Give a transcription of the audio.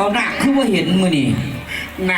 เอาหนักคือว่าเห็นมือนี่